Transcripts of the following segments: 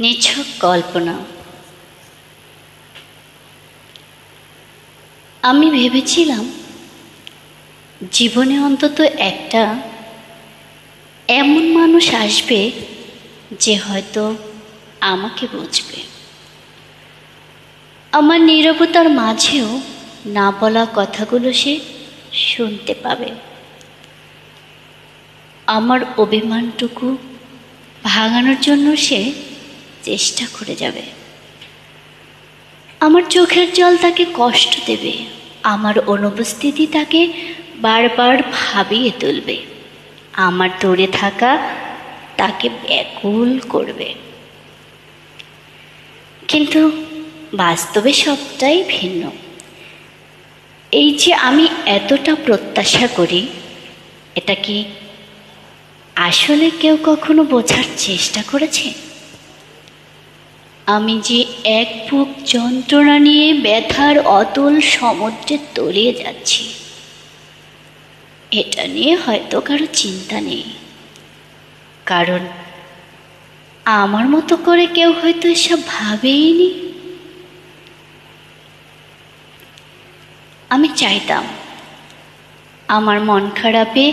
নিছক কল্পনা। আমি ভেবেছিলাম, জীবনে অন্তত একটা এমন মানুষ আসবে যে হয়তো আমাকে বুঝবে। আমার নীরবতার মাঝেও না বলা কথাগুলো সে শুনতে পাবে। আমার অভিমানটুকু ভাঙানোর জন্য সে চেষ্টা করে যাবে। আমার চোখের জল তাকে কষ্ট দেবে, আমার অনুপস্থিতি তাকে বারবার ভাবিয়ে তুলবে, আমার দূরে থাকা তাকে ব্যাকুল করবে। কিন্তু বাস্তবে সবটাই ভিন্ন। এই যে আমি এতটা প্রত্যাশা করি, এটা কি আসলে কেউ কখনো বোঝার চেষ্টা করেছে? আমি যে এক বুক যন্ত্রণা নিয়ে ব্যথার অতল সমুদ্রে তলিয়ে যাচ্ছি, এটা নিয়ে হয়তো কারও চিন্তা নেই। কারণ আমার মতো করে কেউ হয়তো এসব ভাবেইনি। আমি চাইতাম আমার মন খারাপে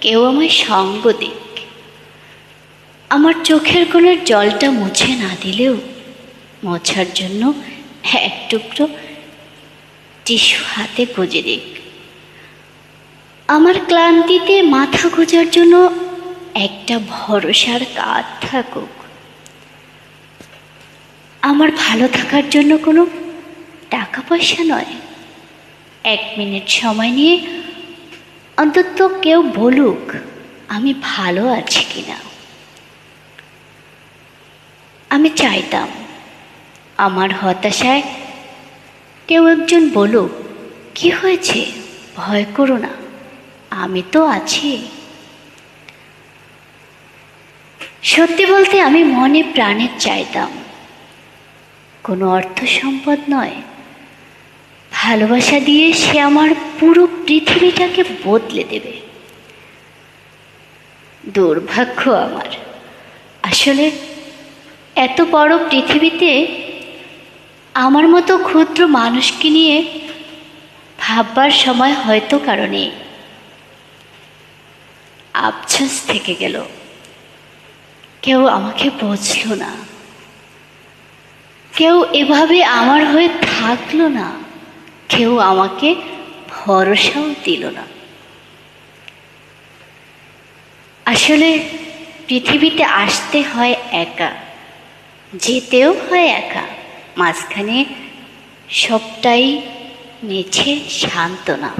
কেউ আমায় সঙ্গ দিক। আমার চোখের কোণের জলটা মুছে না দিলেও মোছার জন্য এক টুকরো টিস্যু হাতে গুজে দিক আমার ক্লান্তিতে মাথা গোজার জন্য একটা ভরসার কাজ থাকুক। আমার ভালো থাকার জন্য কোনো টাকা পয়সা নয়। এক মিনিট সময় নিয়ে অন্তত কেউ বলুক, আমি ভালো আছি কিনা। আমি চাইতাম আমার হতাশায়? কেউ একজন বলুক, কি হয়েছে? ভয় করো না, আমি তো আছি। সত্যি বলতে আমি মনে প্রাণের চাইতাম। কোনো অর্থ সম্পদ নয়। ভালোবাসা দিয়ে সে আমার পুরো পৃথিবীটাকে বদলে দেবে। দুর্ভাগ্য আমার। আসলে এত বড় পৃথিবীতে আমার মতো ক্ষুদ্র মানুষকে নিয়ে ভাববার সময় হয়তো কারণে। আবছাস থেকে গেল। কেউ আমাকে বুঝল না। কেউ এভাবে আমার হয়ে থাকল না। কেউ আমাকে ভরসাও দিল না। আসলে পৃথিবীতে আসতে হয় একা, যেতেও হয় একা। মাঝখানে সবটাই মেছে শান্ত না